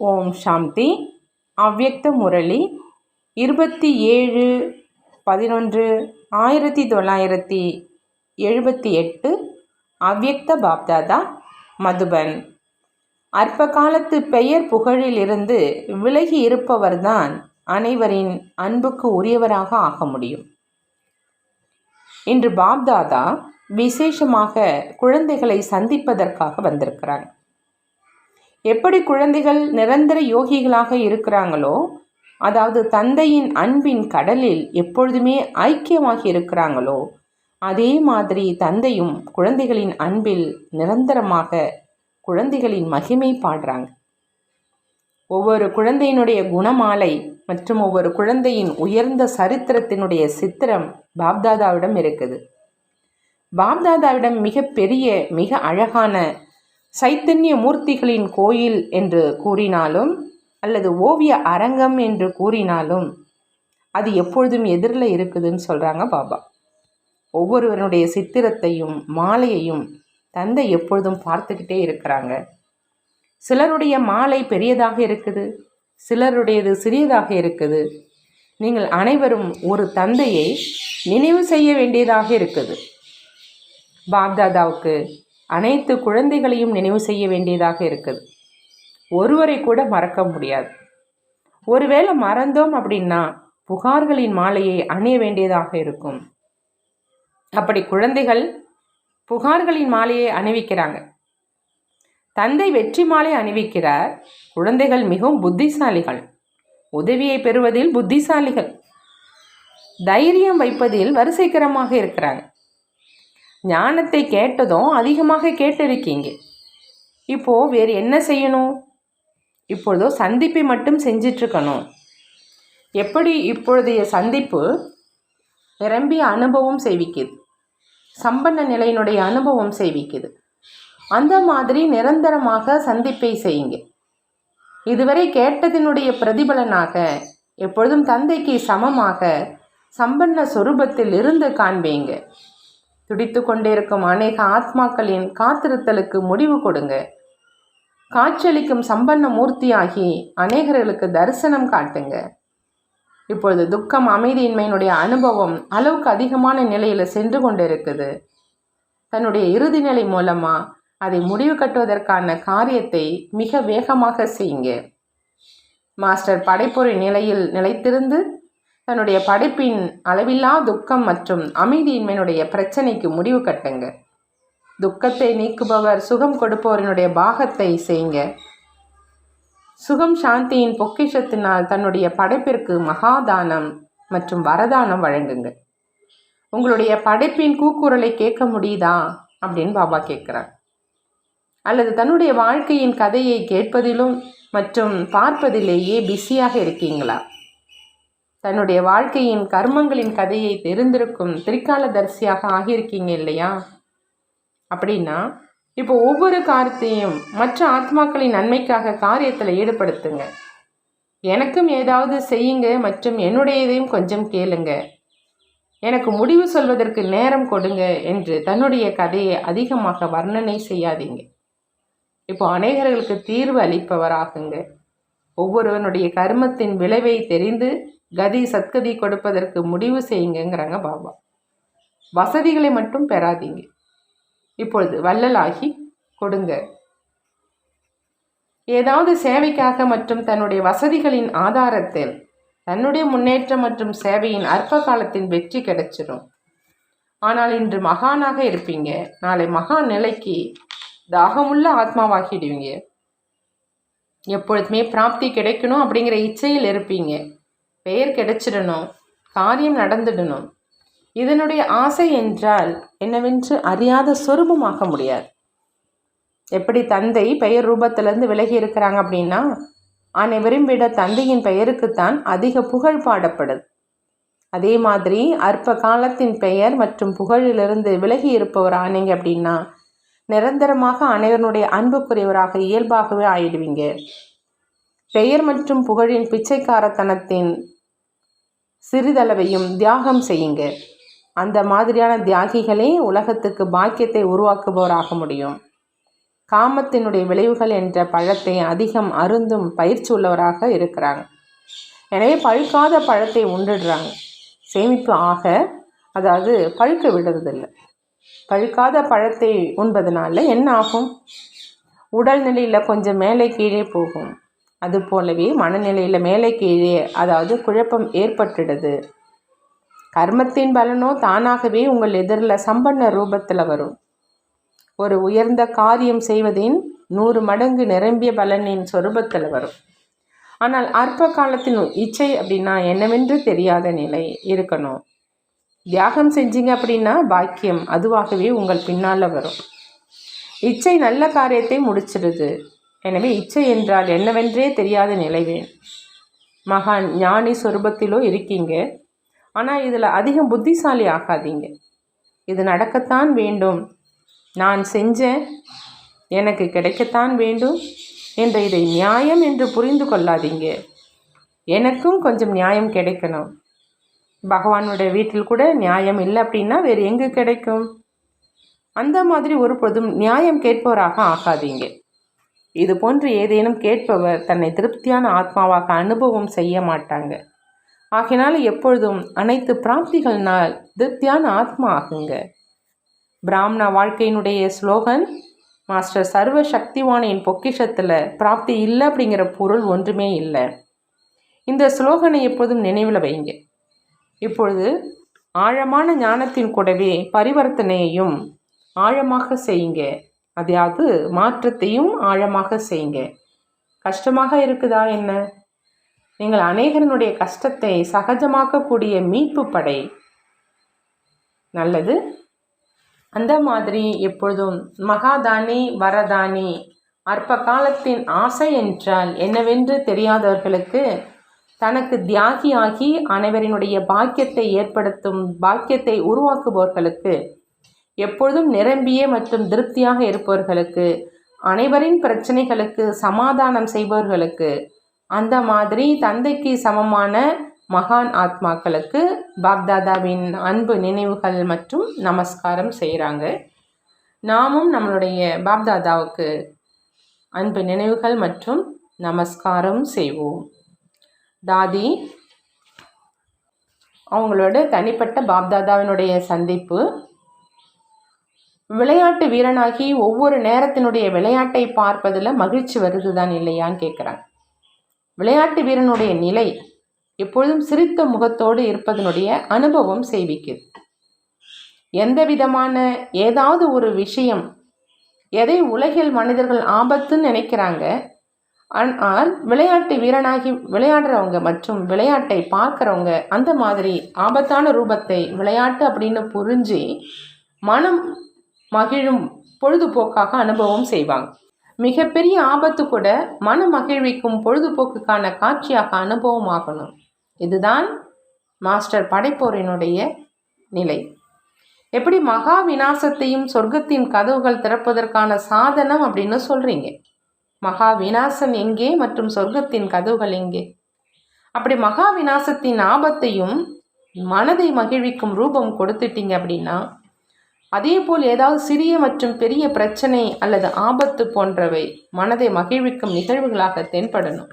ஓம் சாந்தி. அவ்யக்த முரளி. இருபத்தி ஏழு பதினொன்று ஆயிரத்தி தொள்ளாயிரத்தி எழுபத்தி எட்டு அவ்யக்த பாப்தாதா மதுபன். அற்ப காலத்து பெயர் புகழிலிருந்து விலகி இருப்பவர்தான் அனைவரின் அன்புக்கு உரியவராக ஆக முடியும். இன்று பாப்தாதா விசேஷமாக குழந்தைகளை சந்திப்பதற்காக வந்திருக்கிறார் எப்படி குழந்தைகள் நிரந்தர யோகிகளாக இருக்கிறாங்களோ அதாவது தந்தையின் அன்பின் கடலில் எப்பொழுதுமே ஐக்கியமாகி இருக்கிறாங்களோ அதே மாதிரி தந்தையும் குழந்தைகளின் அன்பில் நிரந்தரமாக குழந்தைகளின் மகிமை பாடுறாங்க. ஒவ்வொரு குழந்தையினுடைய குணமாலை மற்றும் ஒவ்வொரு குழந்தையின் உயர்ந்த சரித்திரத்தினுடைய சித்திரம் பாப்தாதாவிடம் இருக்குது. பாப்தாதாவிடம் மிக பெரிய மிக அழகான சைத்தன்ய மூர்த்திகளின் கோயில் என்று கூறினாலும் அல்லது ஓவிய அரங்கம் என்று கூறினாலும் அது எப்பொழுதும் எதிரில் இருக்குதுன்னு சொல்கிறாங்க பாபா. ஒவ்வொருவருடைய சித்திரத்தையும் மாலையையும் தந்தை எப்பொழுதும் பார்த்துக்கிட்டே இருக்கிறாங்க. சிலருடைய மாலை பெரியதாக இருக்குது சிலருடையது சிறியதாக இருக்குது. நீங்கள் அனைவரும் ஒரு தந்தையை நினைவு செய்ய வேண்டியதாக இருக்குது. பாப்தாதாவுக்கு அனைத்து குழந்தைகளையும் நினைவு செய்ய வேண்டியதாக இருக்குது. ஒருவரை கூட மறக்க முடியாது. ஒருவேளை மறந்தோம் அப்படின்னா புகார்களின் மாலையை அணிய வேண்டியதாக இருக்கும். அப்படி குழந்தைகள் புகார்களின் மாலையை அணிவிக்கிறாங்க. தந்தை வெற்றி மாலை அணிவிக்கிறார். குழந்தைகள் மிகவும் புத்திசாலிகள். உதவியை பெறுவதில் புத்திசாலிகள். தைரியம் வைப்பதில் வரிசைக்கரமாக இருக்கிறாங்க. ஞானத்தை கேட்டதும் அதிகமாக கேட்டிருக்கீங்க. இப்போது வேறு என்ன செய்யணும்? இப்பொழுதோ சந்திப்பை மட்டும் செஞ்சிட்ருக்கணும். எப்படி இப்பொழுதைய சந்திப்பு நிரம்பிய அனுபவம் செய்விக்குது சம்பன்ன நிலையினுடைய அனுபவம் செய்விக்குது அந்த மாதிரி நிரந்தரமாக சந்திப்பை செய்யுங்க. இதுவரை கேட்டதினுடைய பிரதிபலனாக எப்பொழுதும் தந்தைக்கு சமமாக சம்பன்ன சொரூபத்தில் இருந்து காண்பீங்க. துடித்து கொண்டிருக்கும் அநேக ஆத்மாக்களின் காத்திருத்தலுக்கு முடிவு கொடுங்க. காட்சியளிக்கும் சம்பன்ன மூர்த்தியாகி அநேகர்களுக்கு தரிசனம் காட்டுங்க. இப்பொழுது துக்கம் அமைதியின்மையினுடைய அனுபவம் அளவுக்கு அதிகமான நிலையில் சென்று கொண்டிருக்குது. தன்னுடைய இறுதி நிலை மூலமாக அதை முடிவு கட்டுவதற்கான காரியத்தை மிக வேகமாக செய்யுங்க. மாஸ்டர் படைப்பொறி நிலையில் நிலைத்திருந்து தன்னுடைய படைப்பின் அளவில்லா துக்கம் மற்றும் அமைதியின்மையினுடைய பிரச்சனைக்கு முடிவு கட்டுங்க. துக்கத்தை நீக்குபவர் சுகம் கொடுப்பவரினுடைய பாகத்தை செய்யுங்க. சுகம் சாந்தியின் பொக்கிஷத்தினால் தன்னுடைய படைப்பிற்கு மகாதானம் மற்றும் வரதானம் வழங்குங்க. உங்களுடைய படைப்பின் கூக்குரலை கேட்க முடியுதா? அப்படின்னு பாபா கேட்குறார். அல்லது தன்னுடைய வாழ்க்கையின் கதையை கேட்பதிலும் மற்றும் பார்ப்பதிலேயே பிஸியாக இருக்கீங்களா? தன்னுடைய வாழ்க்கையின் கர்மங்களின் கதையை தெரிந்திருக்கும் திரிகாலதரிசியாக ஆகியிருக்கீங்க இல்லையா? அப்படின்னா இப்போ ஒவ்வொரு காரியத்தையும் மற்ற ஆத்மாக்களின் நன்மைக்காக காரியத்தில் ஈடுபடுத்துங்க. எனக்கும் ஏதாவது செய்யுங்க மற்றும் என்னுடையதையும் கொஞ்சம் கேளுங்க. எனக்கு முடிவு சொல்வதற்கு நேரம் கொடுங்க என்று தன்னுடைய கதையை அதிகமாக வர்ணனை செய்யாதீங்க. இப்போ அநேகர்களுக்கு தீர்வு அளிப்பவராகுங்க. ஒவ்வொருவனுடைய கர்மத்தின் விளைவை தெரிந்து கதி சத்கதி கொடுப்பதற்கு முடிவு செய்யுங்கிறாங்க பாபா. வசதிகளை மட்டும் பெறாதீங்க. இப்பொழுது வள்ளலாகி கொடுங்க. ஏதாவது சேவைக்காக மற்றும் தன்னுடைய வசதிகளின் ஆதாரத்தில் தன்னுடைய முன்னேற்றம் மற்றும் சேவையின் அற்ப காலத்தின் வெற்றி கிடைச்சிடும் ஆனால் இன்று மகானாக இருப்பீங்க. நாளை மகா நிலைக்கு தாகமுள்ள ஆத்மாவாகிடுவீங்க. எப்பொழுதுமே பிராப்தி கிடைக்கணும் அப்படிங்கிற இச்சையில் இருப்பீங்க. பெயர் கிடைச்சிடணும் காரியம் நடந்துடணும். இதனுடைய ஆசை என்றால் என்னவென்று அறியாத சொரூபமாக முடியாது. எப்படி தந்தை பெயர் ரூபத்திலேருந்து விலகி இருக்கிறாங்க அப்படின்னா அனைவரும் விட தந்தையின் பெயருக்குத்தான் அதிக புகழ் பாடப்படுது அதே மாதிரி அற்ப காலத்தின் பெயர் மற்றும் புகழிலிருந்து விலகி இருப்பவர் ஆனீங்க அப்படின்னா நிரந்தரமாக அனைவருடைய அன்புக்குரியவராக இயல்பாகவே ஆயிடுவீங்க. பெயர் மற்றும் புகழின் பிச்சைக்காரத்தனத்தின் சிறிதளவையும் தியாகம் செய்யுங்க. அந்த மாதிரியான தியாகிகளே உலகத்துக்கு பாக்கியத்தை உருவாக்குபவராக முடியும். காமத்தினுடைய விளைவுகள் என்ற பழத்தை அதிகம் அருந்தும் பயிற்சி உள்ளவராக இருக்கிறாங்க. எனவே பழுக்காத பழத்தை உண்டுடுறாங்க. சேமிப்பு ஆக அதாவது பழுக்க விடுறதில்லை. பழுக்காத பழத்தை உண்பதனால என்ன ஆகும்? உடல்நிலையில் கொஞ்சம் மேலே கீழே போகும். அது போலவே மனநிலையில் மேலே கீழே அதாவது குழப்பம் ஏற்பட்டுடுது. கர்மத்தின் பலனோ தானாகவே உங்கள் எதிரில் சம்பன்ன ரூபத்தில் வரும். ஒரு உயர்ந்த காரியம் செய்வதின் நூறு மடங்கு நிரம்பிய பலனின் சொரூபத்தில் வரும். ஆனால் அற்ப காலத்தின் இச்சை அப்படின்னா என்னவென்று தெரியாத நிலை இருக்கணும். தியாகம் செஞ்சீங்க அப்படின்னா பாக்கியம் அதுவாகவே உங்கள் பின்னால் வரும். இச்சை நல்ல காரியத்தை முடிச்சிடுது. எனவே இச்சை என்றால் என்னவென்றே தெரியாத நிலைவேன் மகான் ஞானி சொரூபத்திலோ இருக்கீங்க. ஆனால் இதில் அதிகம் புத்திசாலி ஆகாதீங்க. இது நடக்கத்தான் வேண்டும். நான் செஞ்சேன் எனக்கு கிடைக்கத்தான் வேண்டும் என்ற இதை நியாயம் என்று புரிந்து கொள்ளாதீங்க. எனக்கும் கொஞ்சம் நியாயம் கிடைக்கணும். பகவானுடைய வீட்டில் கூட நியாயம் இல்லை அப்படின்னா வேறு எங்கே கிடைக்கும்? அந்த மாதிரி ஒரு பொழுதும் நியாயம் கேட்பவராக ஆகாதீங்க. இது போன்று ஏதேனும் கேட்பவர் தன்னை திருப்தியான ஆத்மாவாக அனுபவம் செய்ய மாட்டாங்க. ஆகினால் எப்பொழுதும் அனைத்து பிராப்திகள்னால் திருப்தியான ஆத்மா ஆகுங்க. பிராமண வாழ்க்கையினுடைய ஸ்லோகன் மாஸ்டர் சர்வ சக்திவானின் பொக்கிஷத்தில் பிராப்தி இல்லை அப்படிங்கிற பொருள் ஒன்றுமே இல்லை. இந்த ஸ்லோகனை எப்போதும் நினைவில் வைங்க. இப்பொழுது ஆழமான ஞானத்தின் கூடவே பரிவர்த்தனையையும் ஆழமாக செய்யுங்க. அதையாவது மாற்றத்தையும் ஆழமாக செய்யுங்க. கஷ்டமாக இருக்குதா என்ன? நீங்கள் அநேகரனுடைய கஷ்டத்தை சகஜமாக்கக்கூடிய மீட்பு படை. நல்லது. அந்த மாதிரி எப்பொழுதும் மகாதானி வரதானி அற்ப காலத்தின் ஆசை என்றால் என்னவென்று தெரியாதவர்களுக்கு தனக்கு தியாகியாகி அனைவரினுடைய பாக்கியத்தை ஏற்படுத்தும் பாக்கியத்தை உருவாக்குபவர்களுக்கு எப்பொழுதும் நிரம்பிய மற்றும் திருப்தியாக இருப்பவர்களுக்கு அனைவரின் பிரச்சனைகளுக்கு சமாதானம் செய்பவர்களுக்கு அந்த மாதிரி தந்தைக்கு சமமான மகான் ஆத்மாக்களுக்கு பாப்தாதாவின் அன்பு நினைவுகள் மற்றும் நமஸ்காரம் செய்கிறாங்க நாமும் நம்மளுடைய பாப்தாதாவுக்கு அன்பு நினைவுகள் மற்றும் நமஸ்காரம் செய்வோம். தாதி அவங்களோட தனிப்பட்ட பாப்தாதாவினுடைய சந்திப்பு விளையாட்டு வீரனாகி ஒவ்வொரு நேரத்தினுடைய விளையாட்டை பார்ப்பதில் மகிழ்ச்சி வருதுதான் இல்லையான்னு கேட்குறாங்க விளையாட்டு வீரனுடைய நிலை எப்பொழுதும் சிரித்த முகத்தோடு இருப்பதனுடைய அனுபவம் செய்விக்குது எந்த விதமான ஏதாவது ஒரு விஷயம் எதை உலகில் மனிதர்கள் ஆபத்துன்னு நினைக்கிறாங்க ஆனால் விளையாட்டு வீரனாகி விளையாடுறவங்க மற்றும் விளையாட்டை பார்க்குறவங்க அந்த மாதிரி ஆபத்தான ரூபத்தை விளையாட்டு அப்படின்னு புரிஞ்சு மனம் மகிழும் பொழுதுபோக்காக அனுபவம் செய்வாங்க. மிகப்பெரிய ஆபத்து கூட மன மகிழ்விக்கும் பொழுதுபோக்குக்கான காட்சியாக அனுபவம் ஆகணும் இதுதான் மாஸ்டர் படைப்போரினுடைய நிலை. எப்படி மகா விநாசத்தையும் சொர்க்கத்தின் கதவுகள் திறப்பதற்கான சாதனம் அப்படின்னு சொல்கிறீங்க மகா விநாசம் எங்கே மற்றும் சொர்க்கத்தின் கதவுகள் எங்கே? அப்படி மகா விநாசத்தின் ஆபத்தையும் மனதை மகிழ்விக்கும் ரூபம் கொடுத்துட்டீங்க அப்படின்னா அதே போல் ஏதாவது சிறிய மற்றும் பெரிய பிரச்சனை அல்லது ஆபத்து போன்றவை மனதை மகிழ்விக்கும் நிகழ்வுகளாக தென்படணும்.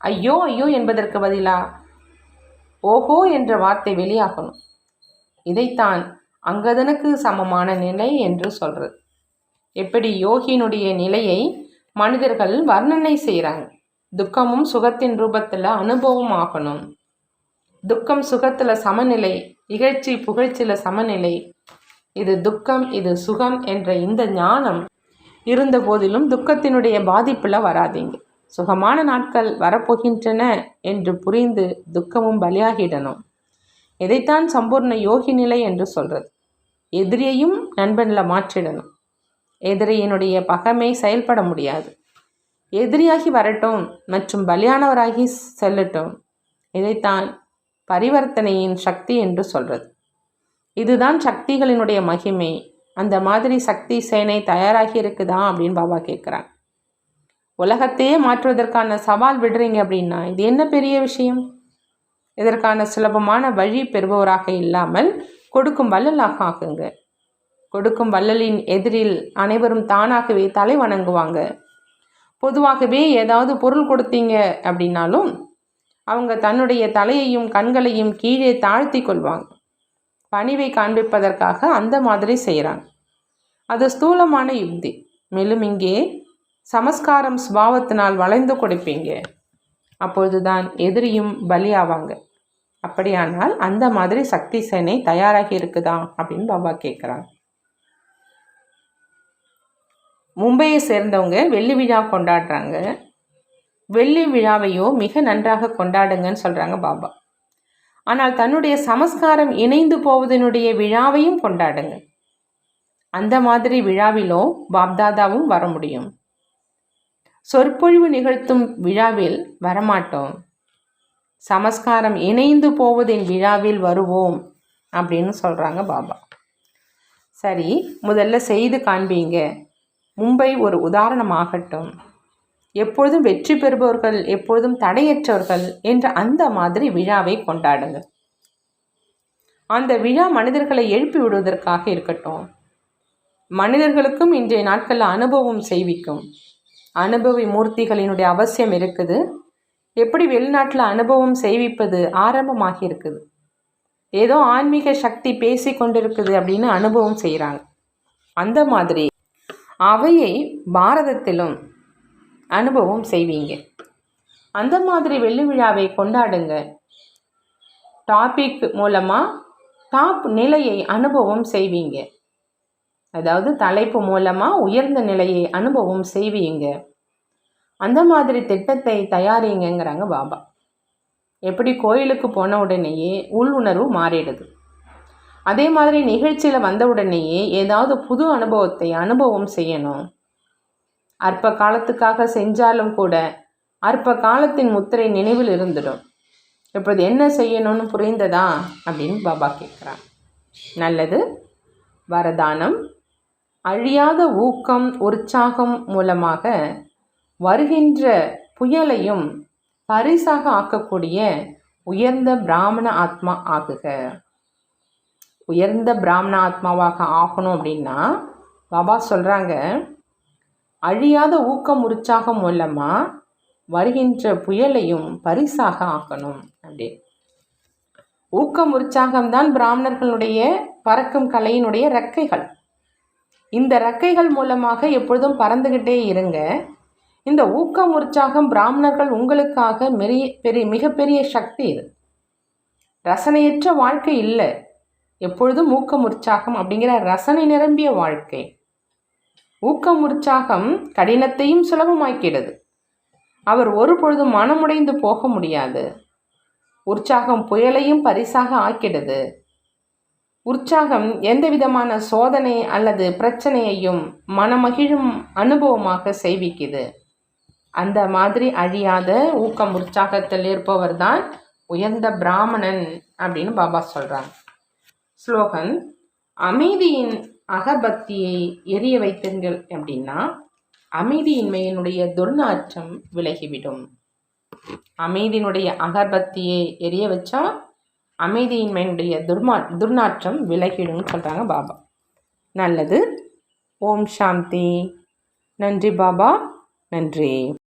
ஐயோ ஐயோ என்பதற்கு பதிலா ஓஹோ என்ற வார்த்தை வெளியாகணும். இதைத்தான் அங்கதனுக்கு சமமான நிலை என்று சொல்கிறது எப்படி யோகியினுடைய நிலையை மனிதர்கள் வர்ணனை செய்கிறாங்க துக்கமும் சுகத்தின் ரூபத்தில் அனுபவம் ஆகணும். துக்கம் சுகத்தில் சமநிலை இகழ்ச்சி புகழ்ச்சியில் சமநிலை இது துக்கம் இது சுகம் என்ற இந்த ஞானம் இருந்த போதிலும் துக்கத்தினுடைய பாதிப்பில் வராதிங்க. சுகமான நாட்கள் வரப்போகின்றன என்று புரிந்து துக்கமும் பலியாகிடணும். இதைத்தான் சம்பூர்ண யோகி நிலை என்று சொல்கிறது எதிரியையும் நண்பனில் மாற்றிடணும். எதிரியினுடைய பகமை செயல்பட முடியாது. எதிரியாகி வரட்டும் மற்றும் பலியானவராகி செல்லட்டும். இதைத்தான் பரிவர்த்தனையின் சக்தி என்று சொல்கிறது இதுதான் சக்திகளினுடைய மகிமை. அந்த மாதிரி சக்தி சேனை தயாராகி இருக்குதா அப்படின்னு பாபா கேட்குறாங்க உலகத்தையே மாற்றுவதற்கான சவால் விடுறீங்க அப்படின்னா இது என்ன பெரிய விஷயம்? இதற்கான சுலபமான வழி பெறுபவராக இல்லாமல் கொடுக்கும் வள்ளலாக ஆகுங்க கொடுக்கும் வள்ளலின் எதிரில் அனைவரும் தானாகவே தலை வணங்குவாங்க. பொதுவாகவே ஏதாவது பொருள் கொடுத்தீங்க அப்படின்னாலும் அவங்க தன்னுடைய தலையையும் கண்களையும் கீழே தாழ்த்தி கொள்வாங்க. பணிவை காண்பிப்பதற்காக அந்த மாதிரி செய்கிறாங்க அது ஸ்தூலமான யுக்தி. மேலும் இங்கே சமஸ்காரம் சுபாவத்தினால் வளைந்து கொடுப்பீங்க. அப்பொழுதுதான் எதிரியும் பலியாவாங்க. அப்படியானால் அந்த மாதிரி சக்தி சேனை தயாராகி இருக்குதா? அப்படின்னு பாபா கேட்குறாங்க மும்பையை சேர்ந்தவங்க வெள்ளி விழா கொண்டாடுறாங்க. வெள்ளி விழாவையோ மிக நன்றாக கொண்டாடுங்கன்னு சொல்கிறாங்க பாபா. ஆனால் தன்னுடைய சமஸ்காரம் இணைந்து போவதனுடைய விழாவையும் கொண்டாடுங்க அந்த மாதிரி விழாவிலோ பாப்தாதாவும் வர முடியும். சொற்பொழிவு நிகழ்த்தும் விழாவில் வரமாட்டோம். சமஸ்காரம் இணைந்து போவதின் விழாவில் வருவோம் அப்படின்னு சொல்கிறாங்க பாபா. சரி முதல்ல செய்து காண்பீங்க. மும்பை ஒரு உதாரணமாகட்டும். எப்பொழுதும் வெற்றி பெறுபவர்கள் எப்பொழுதும் தடையற்றவர்கள் என்ற அந்த மாதிரி விழாவை கொண்டாடுங்க அந்த விழா மனிதர்களை எழுப்பி விடுவதற்காக இருக்கட்டும். மனிதர்களுக்கும் இன்றைய நாட்களில் அனுபவம் செய்விக்கும். அனுபவி மூர்த்திகளினுடைய அவசியம் இருக்குது. எப்படி வெளிநாட்டில் அனுபவம் செய்விப்பது ஆரம்பமாகி இருக்குது. ஏதோ ஆன்மீக சக்தி பேசி கொண்டிருக்குது அப்படின்னு அனுபவம் செய்கிறாங்க. அந்த மாதிரி அவையை பாரதத்திலும் அனுபவம் செய்வீங்க. அந்த மாதிரி வெள்ளி விழாவை கொண்டாடுங்க டாபிக் மூலமாக டாப் நிலையை அனுபவம் செய்வீங்க. அதாவது தலைப்பு மூலமாக உயர்ந்த நிலையை அனுபவம் செய்வீங்க. அந்த மாதிரி திட்டத்தை தயாரிங்கிறாங்க பாபா. எப்படி கோயிலுக்கு போன உடனேயே உள்ளுணர்வு மாறிடுது. அதே மாதிரி நிகழ்ச்சியில் வந்த உடனேயே ஏதாவது புது அனுபவத்தை அனுபவம் செய்யணும். அற்ப காலத்துக்காக செஞ்சாலும் கூட அற்ப காலத்தின் முத்திரை நினைவில் இருந்துடும். இப்போது என்ன செய்யணும்னு புரிந்ததா? அப்படின்னு பாபா கேட்குறான் நல்லது. வரதானம். அழியாத ஊக்கம் உற்சாகம் மூலமாக வருகின்ற புயலையும் பரிசாக ஆக்கக்கூடிய உயர்ந்த பிராமண ஆத்மா ஆகுக. உயர்ந்த பிராமண ஆத்மாவாக ஆகணும் அப்படின்னா பாபா சொல்கிறாங்க அழியாத ஊக்கம் உற்சாகம் மூலமாக வருகின்ற புயலையும் பரிசாக ஆக்கணும். அப்படி. ஊக்கம் உற்சாகம்தான் பிராமணர்களுடைய பறக்கும் கலையினுடைய ரெக்கைகள். இந்த ரெக்கைகள் மூலமாக எப்பொழுதும் பறந்துக்கிட்டே இருங்க. இந்த ஊக்கம் உற்சாகம் பிராமணர்கள் உங்களுக்காக மெரிய பெரிய மிகப்பெரிய சக்தி இது. ரசனையற்ற வாழ்க்கை இல்லை. எப்பொழுதும் ஊக்கம் உற்சாகம் அப்படிங்கிற ரசனை நிரம்பிய வாழ்க்கை. ஊக்கம் உற்சாகம் கடினத்தையும் சுலபமாக்கிடுது. அவர் ஒரு பொழுதும் மனமுடைந்து போக முடியாது. உற்சாகம் புயலையும் பரிசாக ஆக்கிடுது. உற்சாகம் எந்த விதமான சோதனை அல்லது பிரச்சனையையும் மனமகிழும் அனுபவமாக செய்விக்குது. அந்த மாதிரி அழியாத ஊக்கம் உற்சாகத்தில் இருப்பவர் தான் உயர்ந்த பிராமணன் அப்படின்னு பாபா சொல்கிறாங்க ஸ்லோகன் அமைதியின் அகபக்தியை எரிய வைத்தீர்கள் அப்படின்னா அமைதியின்மையினுடைய துர்நாற்றம் விலகிவிடும். அமைதியினுடைய அகர்பத்தியை எரிய வச்சா அமைதியின்மையினுடைய துர்மா துர்நாற்றம் விலகிடும்னு சொல்கிறாங்க பாபா. நல்லது. ஓம் சாந்தி. நன்றி பாபா. நன்றி.